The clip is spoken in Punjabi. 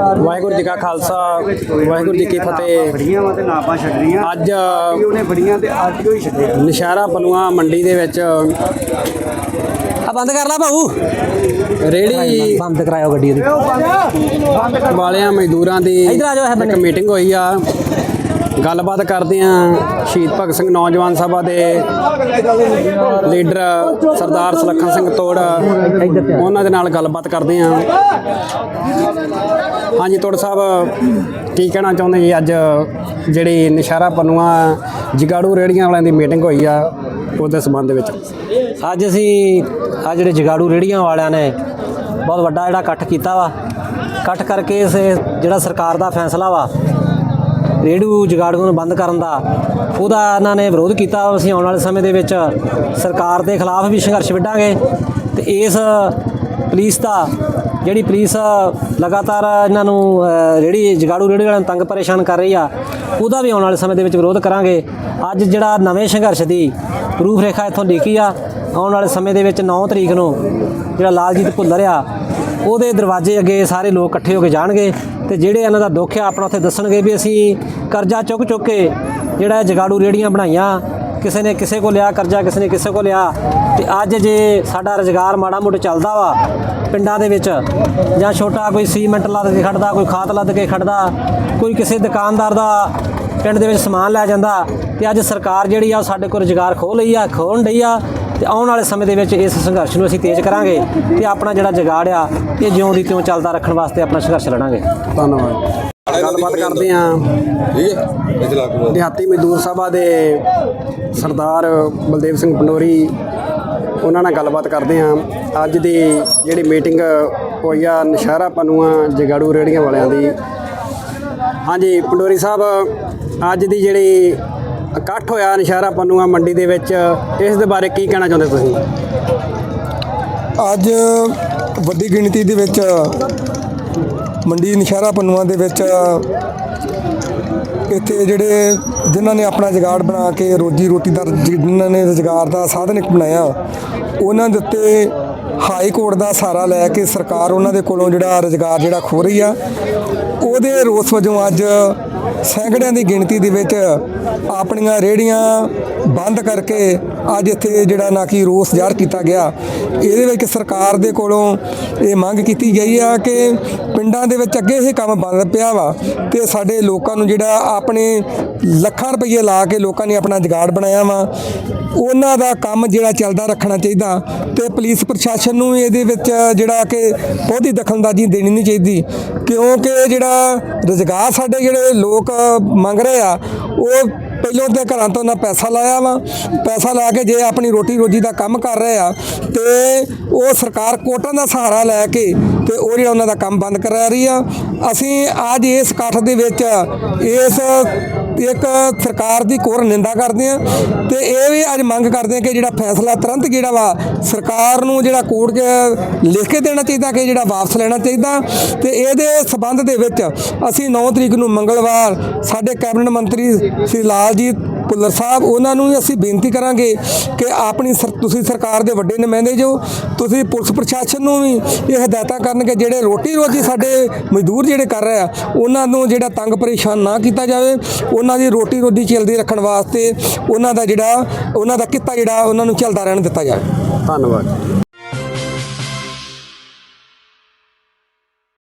ਵਾਹਿਗੁਰੂ ਜੀ ਕਾ ਖਾਲਸਾ ਵਾਹਿਗੁਰੂ ਜੀ ਕੀ ਫਤਿਹ। ਬੜੀਆਂ ਵਾ ਤੇ ਨਾ ਆਪਾਂ ਛੱਡਣੀਆਂ ਅੱਜ ਉਹਨੇ ਬੜੀਆਂ ਤੇ ਅੱਜ ਹੀ ਛੱਡਿਆ ਨਸ਼ਹਿਰਾ ਪਨੂਆ ਮੰਡੀ ਦੇ ਵਿੱਚ। ਆ ਬੰਦ ਕਰ ਲਾ ਭਾਊ। ਰੇੜੀ ਬੰਦ ਕਰਾਇਓ ਗੱਡੀ ਉਹਦੀ। ਵਾਲਿਆਂ ਮਜ਼ਦੂਰਾਂ ਦੀ ਇੱਧਰ। ਇੱਕ ਮੀਟਿੰਗ ਹੋਈ ਆ। ਗੱਲਬਾਤ ਕਰਦੇ ਆ ਸ਼ਹੀਦ ਭਗਤ ਸਿੰਘ ਨੌਜਵਾਨ ਸਭਾ ਦੇ ਲੀਡਰ ਸਰਦਾਰ ਸੁਲੱਖਣ ਸਿੰਘ ਤੋੜ। ਉਹਨਾਂ ਦੇ ਨਾਲ ਗੱਲਬਾਤ ਕਰਦੇ ਆ। ਹਾਂਜੀ ਤੋੜ ਸਾਹਿਬ, ਕੀ ਕਹਿਣਾ ਚਾਹੁੰਦੇ ਜੀ? ਅੱਜ ਜਿਹੜੀ ਨਸ਼ਹਿਰਾ ਪਨੂਆ, ਜਗਾੜੂ ਰੇੜੀਆਂ ਵਾਲਿਆਂ ਦੀ ਮੀਟਿੰਗ ਹੋਈ ਆ ਉਹਦੇ ਸੰਬੰਧ ਵਿੱਚ। ਅੱਜ ਅਸੀਂ, ਆ ਜਿਹੜੇ ਜਗਾੜੂ ਰੇੜੀਆਂ ਵਾਲਿਆਂ ਨੇ ਬਹੁਤ ਵੱਡਾ ਜਿਹੜਾ ਇਕੱਠ ਕੀਤਾ ਵਾ। ਇਕੱਠ ਕਰਕੇ ਇਸ ਜਿਹੜਾ ਸਰਕਾਰ ਦਾ ਫੈਸਲਾ ਵਾ ਰੇੜੂ ਜਗਾੜੂ ਨੂੰ ਬੰਦ ਕਰਨ ਦਾ, ਉਹਦਾ ਇਹਨਾਂ ਨੇ ਵਿਰੋਧ ਕੀਤਾ ਅਸੀਂ ਆਉਣ ਵਾਲੇ ਸਮੇਂ ਦੇ ਵਿੱਚ। ਸਰਕਾਰ ਦੇ ਖਿਲਾਫ ਵੀ ਸੰਘਰਸ਼ ਵਿੱਢਾਂਗੇ ਤੇ ਇਸ ਪੁਲਿਸ ਦਾ ਜਿਹੜੀ ਪੁਲਿਸ ਲਗਾਤਾਰ ਇਹਨਾਂ ਨੂੰ ਅਹ, ਜਗਾੜੂ ਰੇੜੀ ਵਾਲਿਆਂ ਨੂੰ ਤੰਗ ਪਰੇਸ਼ਾਨ ਕਰ ਰਹੀ ਆ ਉਹਦਾ ਵੀ ਆਉਣ ਵਾਲੇ ਸਮੇਂ ਦੇ ਵਿੱਚ ਵਿਰੋਧ ਕਰਾਂਗੇ। ਅੱਜ ਜਿਹੜਾ ਨਵੇਂ ਸੰਘਰਸ਼ ਦੀ ਰੂਪ ਰੇਖਾ ਇੱਥੋਂ ਲਿਖੀ ਆ ਆਉਣ ਵਾਲੇ ਸਮੇਂ ਦੇ ਵਿੱਚ 9 ਤਰੀਕ ਨੂੰ ਜਿਹੜਾ ਲਾਲਜੀਤ ਭੁੱਲਰ ਆ ਉਹਦੇ ਦਰਵਾਜ਼ੇ ਅੱਗੇ ਸਾਰੇ ਲੋਕ ਇਕੱਠੇ ਹੋ ਕੇ ਜਾਣਗੇ ਤੇ ਜਿਹੜੇ ਇਹਨਾਂ ਦਾ ਦੁੱਖ ਆ ਆਪਣਾ ਉੱਥੇ ਦੱਸਣਗੇ ਵੀ ਅਸੀਂ ਕਰਜ਼ਾ ਚੁੱਕ ਚੁੱਕ ਕੇ ਜਿਹੜਾ ਜਗਾੜੂ ਰੇੜੀਆਂ ਬਣਾਈਆਂ ਕਿਸੇ ਨੇ ਕਿਸੇ ਕੋ ਲਿਆ, ਕਰਜ਼ਾ ਕਿਸੇ ਨੇ ਕਿਸੇ ਕੋ ਲਿਆ, ਤੇ ਅੱਜ ਜੇ ਸਾਡਾ ਰੁਜ਼ਗਾਰ ਮਾੜਾ ਮੋਟਾ ਚੱਲਦਾ ਵਾ ਪਿੰਡਾਂ ਦੇ ਵਿੱਚ, ਜਾਂ ਛੋਟਾ ਕੋਈ ਸੀਮੈਂਟ ਲੱਦ ਕੇ ਖੜਦਾ, ਕੋਈ ਖਾਤ ਲੱਦ ਕੇ ਖੜਦਾ, ਕੋਈ ਕਿਸੇ ਦੁਕਾਨਦਾਰ ਦਾ ਪਿੰਡ ਦੇ ਵਿੱਚ ਸਮਾਨ ਲੈ ਜਾਂਦਾ, ਤੇ ਅੱਜ ਸਰਕਾਰ ਜਿਹੜੀ ਆ ਉਹ ਸਾਡੇ ਕੋਲ ਰੁਜ਼ਗਾਰ ਖੋਹ ਲਈ ਆ ਖੋਣ ਡਈ ਆ, ਤੇ ਆਉਣ ਵਾਲੇ ਸਮੇਂ ਦੇ ਵਿੱਚ ਇਸ ਸੰਘਰਸ਼ ਨੂੰ ਅਸੀਂ ਤੇਜ਼ ਕਰਾਂਗੇ ਤੇ ਆਪਣਾ ਜਿਹੜਾ ਜਗਾੜ ਆ, ਇਹ ਜਿਉਂ ਦੀ ਤਿਉਂ ਚੱਲਦਾ ਰੱਖਣ ਵਾਸਤੇ ਆਪਣਾ ਸੰਘਰਸ਼ ਲੜਾਂਗੇ। ਧੰਨਵਾਦ। ਗੱਲਬਾਤ ਕਰਦੇ ਆ ਠੀਕ ਹੈ ਕੇ ਦਿਹਾਤੀ ਮਜ਼ਦੂਰ ਸਭਾ ਦੇ ਸਰਦਾਰ ਬਲਦੇਵ ਸਿੰਘ ਪੰਡੋਰੀ ਉਹਨਾਂ ਨਾਲ ਗੱਲਬਾਤ ਕਰਦੇ ਆ ਅੱਜ ਦੀ ਜਿਹੜੀ ਮੀਟਿੰਗ ਹੋਈ ਆ ਨਸ਼ਹਿਰਾ ਪਨੂਆ ਜਗਾੜੂ ਰੇੜੀਆਂ ਵਾਲਿਆਂ ਦੀ। ਹਾਂਜੀ ਪੰਡੋਰੀ ਸਾਹਿਬ ਅੱਜ ਦੀ ਜਿਹੜੀ ਇਕੱਠ ਹੋਇਆ ਨਸ਼ਹਿਰਾ ਪਨੂਆ ਮੰਡੀ ਦੇ ਵਿੱਚ ਇਸ ਦੇ ਬਾਰੇ ਕੀ ਕਹਿਣਾ ਚਾਹੁੰਦੇ ਤੁਸੀਂ? ਅੱਜ ਵੱਡੀ ਗਿਣਤੀ ਦੇ ਵਿੱਚ ਮੰਡੀ ਨਸ਼ਹਿਰਾ ਪੰਨੂਆਂ ਦੇ ਵਿੱਚ ਇੱਥੇ ਜਿਹੜੇ ਜਿਨ੍ਹਾਂ ਨੇ ਆਪਣਾ ਜੁਗਾੜ ਬਣਾ ਕੇ ਰੋਜੀ ਰੋਟੀ ਦਾ, ਜਿਨ੍ਹਾਂ ਨੇ ਰੁਜ਼ਗਾਰ ਦਾ ਸਾਧਨ ਇੱਕ ਬਣਾਇਆ, ਉਹਨਾਂ ਦੇ ਉੱਤੇ ਹਾਈ ਕੋਰਟ ਦਾ ਸਹਾਰਾ ਲੈ ਕੇ ਸਰਕਾਰ ਉਹਨਾਂ ਦੇ ਕੋਲੋਂ ਜਿਹੜਾ ਰੁਜ਼ਗਾਰ ਜਿਹੜਾ ਖੋ ਰਹੀ ਆ, ਉਹਦੇ ਰੋਸ ਵਜੋਂ ਅੱਜ ਸੈਂਕੜਿਆਂ ਦੀ ਗਿਣਤੀ ਦੇ ਵਿੱਚ ਆਪਣੀਆਂ ਰੇੜੀਆਂ ਬੰਦ ਕਰਕੇ ਅੱਜ ਇੱਥੇ ਜਿਹੜਾ ਨਾ ਕਿ ਰੋਸ ਜ਼ਾਹਰ ਕੀਤਾ ਗਿਆ। ਇਹਦੇ ਵਿੱਚ ਸਰਕਾਰ ਦੇ ਕੋਲੋਂ ਇਹ ਮੰਗ ਕੀਤੀ ਗਈ ਆ ਕਿ ਪਿੰਡਾਂ ਦੇ ਵਿੱਚ ਅੱਗੇ ਇਹ ਕੰਮ ਬੰਦ ਪਿਆ ਵਾ ਤੇ ਸਾਡੇ ਲੋਕਾਂ ਨੂੰ ਜਿਹੜਾ ਆਪਣੇ ਲੱਖਾਂ ਰੁਪਏ ਲਾ ਕੇ ਲੋਕਾਂ ਨੇ ਆਪਣਾ ਜੁਗਾੜ ਬਣਾਇਆ ਵਾ। ਉਹਨਾਂ ਦਾ ਕੰਮ ਜਿਹੜਾ ਚੱਲਦਾ ਰੱਖਣਾ ਚਾਹੀਦਾ ਤੇ ਪੁਲਿਸ ਪ੍ਰਸ਼ਾਸਨ ਨੂੰ ਇਹਦੇ ਵਿੱਚ ਜਿਹੜਾ ਕਿ ਬਹੁਤੀ ਦਖਲਅੰਦਾਜ਼ੀ ਦੇਣੀ ਨਹੀਂ ਚਾਹੀਦੀ ਕਿਉਂਕਿ ਜਿਹੜਾ ਰੁਜ਼ਗਾਰ ਸਾਡੇ ਜਿਹੜੇ ਲੋਕ ਮੰਗ ਰਹੇ ਆ, ਉਹ ਪਹਿਲੋਂ ਤੇ ਘਰਾਂ ਤੋਂ ਨਾ ਪੈਸਾ ਲਾਇਆ ਵਾ। ਪੈਸਾ ਲਾ ਕੇ ਜੇ ਆਪਣੀ ਰੋਟੀ ਰੋਜੀ ਦਾ ਕੰਮ ਕਰ ਰਹੇ ਆ, ਤੇ ਉਹ ਸਰਕਾਰ ਕੋਟਾਂ ਦਾ ਸਹਾਰਾ ਲੈ ਕੇ ਤੇ ਉਹ ਜਿਹੜਾ ਉਹਨਾਂ ਦਾ ਕੰਮ ਬੰਦ ਕਰਾ ਰਹੀ ਆ। ਅਸੀਂ ਅੱਜ ਇਸ ਇਕੱਠ ਦੇ ਵਿੱਚ ਇਸ ਇੱਕ ਸਰਕਾਰ ਦੀ ਕੋਰ ਨਿੰਦਾ ਕਰਦੇ ਆ ਤੇ ਇਹ ਵੀ ਅੱਜ ਮੰਗ ਕਰਦੇ ਆ ਕਿ ਜਿਹੜਾ ਫੈਸਲਾ ਤੁਰੰਤ ਜਿਹੜਾ ਵਾ ਸਰਕਾਰ ਨੂੰ ਜਿਹੜਾ ਕੋਰਟ ਲਿਖ ਕੇ ਦੇਣਾ ਚਾਹੀਦਾ ਕਿ ਜਿਹੜਾ ਵਾਪਸ ਲੈਣਾ ਚਾਹੀਦਾ। ਤੇ ਇਹਦੇ ਸਬੰਧ ਦੇ ਵਿੱਚ ਅਸੀਂ 9 ਤਰੀਕ ਨੂੰ ਮੰਗਲਵਾਰ ਸਾਡੇ ਕੈਬਨਿਟ ਮੰਤਰੀ ਸ੍ਰੀ ਲਾਲਜੀਤ ਭੁੱਲਰ ਸਾਹਿਬ, ਉਹਨਾਂ ਨੂੰ ਵੀ ਅਸੀਂ ਬੇਨਤੀ ਕਰਾਂਗੇ ਕਿ ਆਪਣੀ ਸਰ- ਤੁਸੀਂ ਸਰਕਾਰ ਦੇ ਵੱਡੇ ਨੁਮਾਇੰਦੇ ਜੋ, ਤੁਸੀਂ ਪੁਲਿਸ ਪ੍ਰਸ਼ਾਸਨ ਨੂੰ ਵੀ ਇਹ ਹਦਾਇਤਾਂ ਕਰਨ ਕਿ ਜਿਹੜੇ ਰੋਟੀ ਰੋਜੀ ਸਾਡੇ ਮਜ਼ਦੂਰ ਜਿਹੜੇ ਕਰ ਰਹੇ ਆ, ਉਹਨਾਂ ਨੂੰ ਜਿਹੜਾ ਤੰਗ ਪਰੇਸ਼ਾਨ ਨਾ ਕੀਤਾ ਜਾਵੇ, ਉਹਨਾਂ ਦੀ ਰੋਟੀ ਰੋਜੀ ਚੱਲਦੀ ਰੱਖਣ ਵਾਸਤੇ ਉਹਨਾਂ ਦਾ ਜਿਹੜਾ, ਉਹਨਾਂ ਦਾ ਕਿੱਤਾ ਜਿਹੜਾ, ਉਹਨਾਂ ਨੂੰ ਚੱਲਦਾ ਰਹਿਣ ਦਿੱਤਾ ਜਾਵੇ। ਧੰਨਵਾਦ।